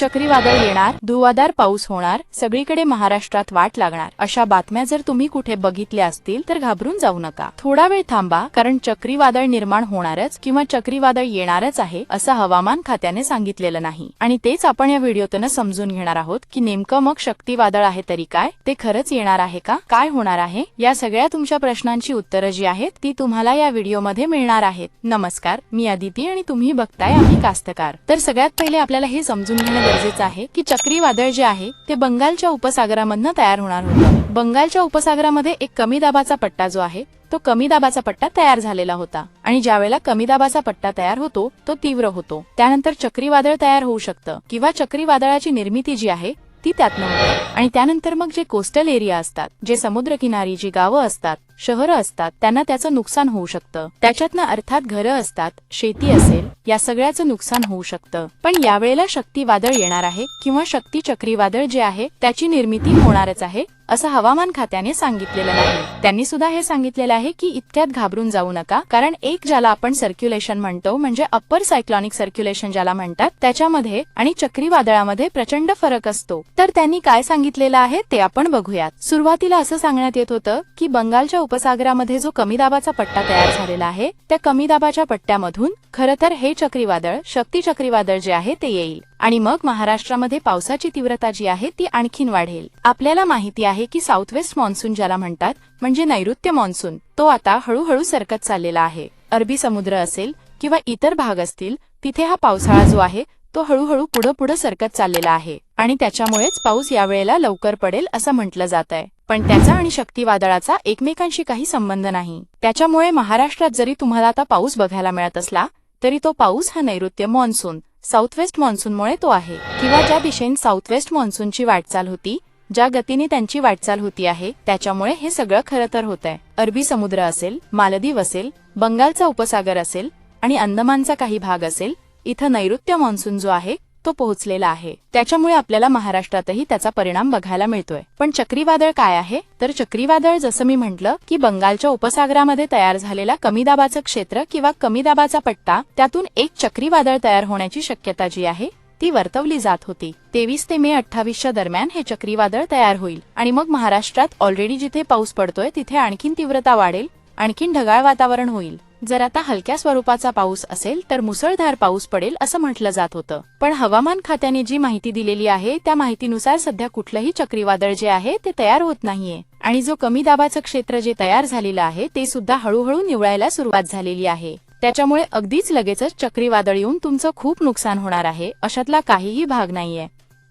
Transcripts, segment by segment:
चक्रीवादळ येणार धुवाधार पाऊस होणार सगळीकडे महाराष्ट्रात वाट लागणार. अशा बातम्या जर तुम्ही कुठे बघितल्या असतील तर घाबरून जाऊ नका. थोडा वेळ थांबा कारण चक्रीवादळ निर्माण होणारच किंवा चक्रीवादळ येणारच आहे असं हवामान खात्याने सांगितलेलं नाही. आणि तेच आपण या व्हिडिओतून समजून घेणार आहोत की नेमकं मग शक्तीवादळ आहे तरी काय ते खरंच येणार आहे का काय होणार आहे या सगळ्या तुमच्या प्रश्नांची उत्तरं जी आहेत ती तुम्हाला या व्हिडिओमध्ये मिळणार आहेत. नमस्कार मी अदिती आणि तुम्ही बघताय आम्ही कास्तकार. तर सगळ्यात पहिले आपल्याला हे समजून घेणं गरजेचं आहे की चक्रीवादळ जे आहे ते बंगालच्या उपसागरामधनं तयार होणार होतं. बंगालच्या उपसागरामध्ये एक कमी दाबाचा पट्टा जो आहे तो कमी दाबाचा पट्टा तयार झालेला होता. आणि ज्यावेळेला कमी दाबाचा पट्टा तयार होतो तो तीव्र होतो. त्यानंतर चक्रीवादळ तयार होऊ शकतं किंवा चक्रीवादळाची निर्मिती जी आहे ती त्यातनं होते. आणि त्यानंतर मग जे कोस्टल एरिया असतात जे समुद्रकिनारी जी गावं असतात शहरं असतात त्यांना त्याचं नुकसान होऊ शकतं. त्याच्यातनं अर्थात घरं असतात शेती असेल या सगळ्याचं नुकसान होऊ शकतं. पण यावेळेला शक्तीवादळ येणार आहे किंवा शक्ती चक्रीवादळ जे आहे त्याची निर्मिती होणारच आहे असं हवामान खात्याने सांगितलेलं नाही. त्यांनी सुद्धा हे सांगितलेलं आहे की इतक्यात घाबरून जाऊ नका कारण एक ज्याला आपण सर्क्युलेशन म्हणतो म्हणजे अप्पर सायक्लॉनिक सर्क्युलेशन ज्याला म्हणतात त्याच्यामध्ये आणि चक्रीवादळामध्ये प्रचंड फरक असतो. तर त्यांनी काय सांगितलेलं आहे ते आपण बघूयात. सुरुवातीला असं सांगण्यात येत होतं की बंगालच्या उपसागरामध्ये जो कमी दाबाचा पट्टा तयार झालेला आहे त्या कमी दाबाच्या पट्ट्यामधून खरं तर हे चक्रीवादळ शक्ती चक्रीवादळ जे आहे ते येईल. आणि मग महाराष्ट्रामध्ये पावसाची तीव्रता जी आहे ती आणखीन वाढेल. आपल्याला माहिती आहे की साऊथ वेस्ट मान्सून ज्याला म्हणतात म्हणजे नैऋत्य मान्सून तो आता हळूहळू सरकत चाललेला आहे. अरबी समुद्र असेल किंवा इतर भाग असतील तिथे हा पावसाळा जो आहे तो हळूहळू पुढं पुढं सरकत चाललेला आहे. आणि त्याच्यामुळेच पाऊस यावेळेला लवकर पडेल असं म्हटलं जात आहे पण त्याचा आणि शक्तीवादळाचा एकमेकांशी काही संबंध नाही. त्याच्यामुळे महाराष्ट्रात जरी तुम्हाला आता पाऊस बघायला मिळत असला तरी तो पाऊस हा नैऋत्य मान्सून साऊथ वेस्ट मान्सूनमुळे तो आहे. किंवा ज्या दिशेने साऊथ वेस्ट मान्सूनची वाटचाल होती ज्या गतीने त्यांची वाटचाल होती आहे त्याच्यामुळे हे सगळं खरं तर होत आहे अरबी समुद्र असेल मालदीव असेल बंगालचा उपसागर असेल आणि अंदमानचा काही भाग असेल इथं नैऋत्य मान्सून जो आहे तो पोहोचलेला आहे. त्याच्यामुळे आपल्याला महाराष्ट्रातही त्याचा परिणाम बघायला मिळतोय. पण चक्रीवादळ काय आहे? तर चक्रीवादळ जसं मी म्हटलं की बंगालच्या उपसागरामध्ये तयार झालेला कमी दाबाचं क्षेत्र किंवा कमी दाबाचा पट्टा त्यातून एक चक्रीवादळ तयार होण्याची शक्यता जी आहे ती वर्तवली जात होती. तेवीस ते मे अठ्ठावीसच्या दरम्यान हे चक्रीवादळ तयार होईल. आणि मग महाराष्ट्रात ऑलरेडी जिथे पाऊस पडतोय तिथे आणखीन तीव्रता वाढेल आणखीन ढगाळ वातावरण होईल. जर आता हलक्या स्वरूपाचा पाऊस असेल तर मुसळधार पाऊस पडेल असं म्हटलं जात होतं. पण हवामान खात्याने जी माहिती दिलेली आहे त्या माहितीनुसार सध्या कुठलंही चक्रीवादळ जे आहे ते तयार होत नाहीये. आणि जो कमी दाबाचं क्षेत्र जे तयार झालेलं आहे ते सुद्धा हळूहळू निवळायला सुरुवात झालेली आहे. त्याच्यामुळे अगदीच लगेचच चक्रीवादळ येऊन तुमचं खूप नुकसान होणार आहे अशातला काहीही भाग नाहीये.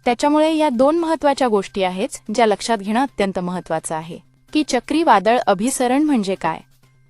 त्याच्यामुळे या दोन महत्त्वाच्या गोष्टी आहेत ज्या लक्षात घेणं अत्यंत महत्वाचं आहे. की चक्रीवादळ अभिसरण म्हणजे काय?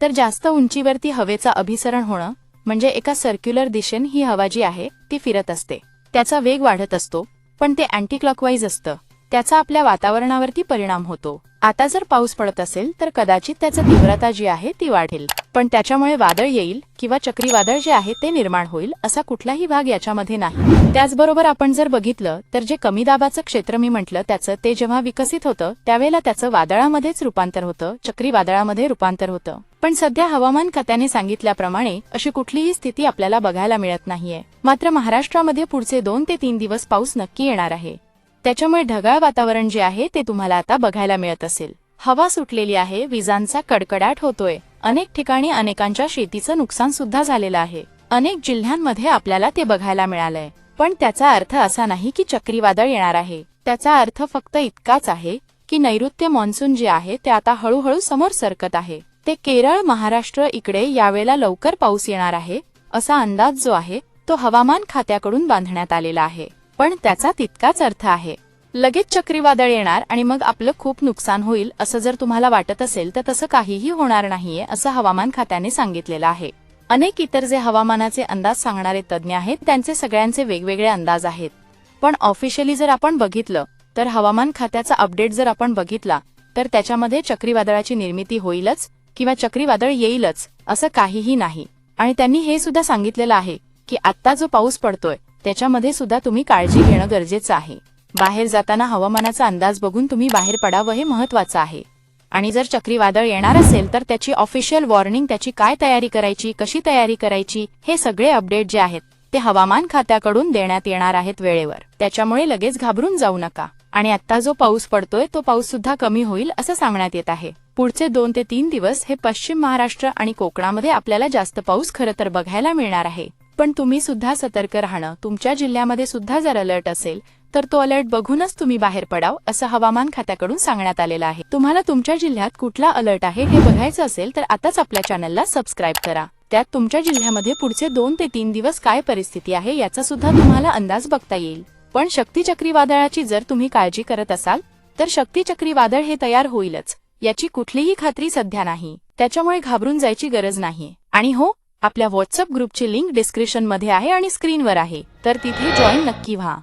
तर जास्त उंचीवरती हवेचा अभिसरण होणं म्हणजे एका सर्क्युलर दिशेने ही हवा जी आहे ती फिरत असते. त्याचा वेग वाढत असतो पण ते अँटी क्लॉकवाईज असतं. त्याचा आपल्या वातावरणावरती परिणाम होतो. आता जर पाऊस पडत असेल तर कदाचित त्याचं तीव्रता जी आहे ती वाढेल. पण त्याच्यामुळे वादळ येईल किंवा चक्रीवादळ जे आहे ते निर्माण होईल असा कुठलाही भाग याच्यामध्ये नाही. त्याचबरोबर आपण जर बघितलं तर जे कमी दाबाचं क्षेत्र मी म्हटलं त्याचं ते जेव्हा विकसित होतं त्यावेळेला त्याचं वादळामध्येच रूपांतर होतं चक्रीवादळामध्ये रूपांतर होतं. पण सध्या हवामान खात्याने सांगितल्याप्रमाणे अशी कुठलीही स्थिती आपल्याला बघायला मिळत नाहीये. मात्र महाराष्ट्रामध्ये पुढचे दोन ते तीन दिवस पाऊस नक्की येणार आहे. त्याच्यामुळे ढगाळ वातावरण जे आहे ते तुम्हाला आता बघायला मिळत असेल. हवा सुटलेली आहे विजांचा कडकडाट होतोय. अनेक ठिकाणी अनेकांच्या शेतीचं नुकसान सुद्धा झालेलं आहे. अनेक जिल्ह्यांमध्ये आपल्याला ते बघायला मिळालंय. पण त्याचा अर्थ असा नाही की चक्रीवादळ येणार आहे. त्याचा अर्थ फक्त इतकाच आहे की नैऋत्य मान्सून जे आहे ते आता हळूहळू समोर सरकत आहे. ते केरळ महाराष्ट्र इकडे यावेळेला लवकर पाऊस येणार आहे असा अंदाज जो आहे तो हवामान खात्याकडून बांधण्यात आलेला आहे. पण त्याचा तितकाच अर्थ आहे. लगेच चक्रीवादळ येणार आणि मग आपलं खूप नुकसान होईल असं जर तुम्हाला वाटत असेल तर तसं काहीही होणार नाहीये असं हवामान खात्याने सांगितलेलं आहे. अनेक इतर जे हवामानाचे अंदाज सांगणारे तज्ज्ञ आहेत त्यांचे सगळ्यांचे वेगवेगळे अंदाज आहेत. पण ऑफिशियली जर आपण बघितलं तर हवामान खात्याचा अपडेट जर आपण बघितला तर त्याच्यामध्ये चक्रीवादळाची निर्मिती होईलच किंवा चक्रीवादळ येईलच असं काहीही नाही. आणि त्यांनी हे सुद्धा सांगितलेलं आहे की आत्ता जो पाऊस पडतोय त्याच्यामध्ये सुद्धा तुम्ही काळजी घेणं गरजेचं आहे. बाहेर जाताना हवामानाचा अंदाज बघून तुम्ही बाहेर पडावं हे महत्वाचं आहे. आणि जर चक्रीवादळ येणार असेल तर त्याची ऑफिशियल वॉर्निंग त्याची काय तयारी करायची कशी तयारी करायची हे सगळे अपडेट जे आहेत ते हवामान खात्याकडून देण्यात येणार आहेत वेळेवर. त्याच्यामुळे लगेच घाबरून जाऊ नका. आणि आता जो पाऊस पडतोय तो पाऊस सुद्धा कमी होईल असं सांगण्यात येत आहे. पुढचे दोन ते तीन दिवस हे पश्चिम महाराष्ट्र आणि कोकणामध्ये आपल्याला जास्त पाऊस खरं तर बघायला मिळणार आहे. पण तुम्ही सुद्धा सतर्क राहणं तुमच्या जिल्ह्यामध्ये सुद्धा जर अलर्ट असेल तर तो अलर्ट बघूनच तुम्ही बाहेर पडाव असं हवामान खात्याकडून सांगण्यात आलेलं आहे. तुम्हाला तुमच्या जिल्ह्यात कुठला अलर्ट आहे हे बघायचं असेल तर आताच आपल्या चॅनलला सबस्क्राईब करा. त्यात तुमच्या जिल्ह्यामध्ये पुढचे दोन ते तीन दिवस काय परिस्थिती आहे याचा सुद्धा तुम्हाला अंदाज बघता येईल. पण शक्ती चक्रीवादळाची जर तुम्ही काळजी करत असाल तर शक्ती चक्रीवादळ हे तयार होईलच याची कुठलीही खात्री सध्या नाही. त्याच्यामुळे घाबरून जायची गरज नाही. आणि हो आपल्या व्हॉट्सअप ग्रुपची लिंक डिस्क्रिप्शनमध्ये आहे आणि स्क्रीनवर आहे. तर तिथे जॉईन नक्की व्हा.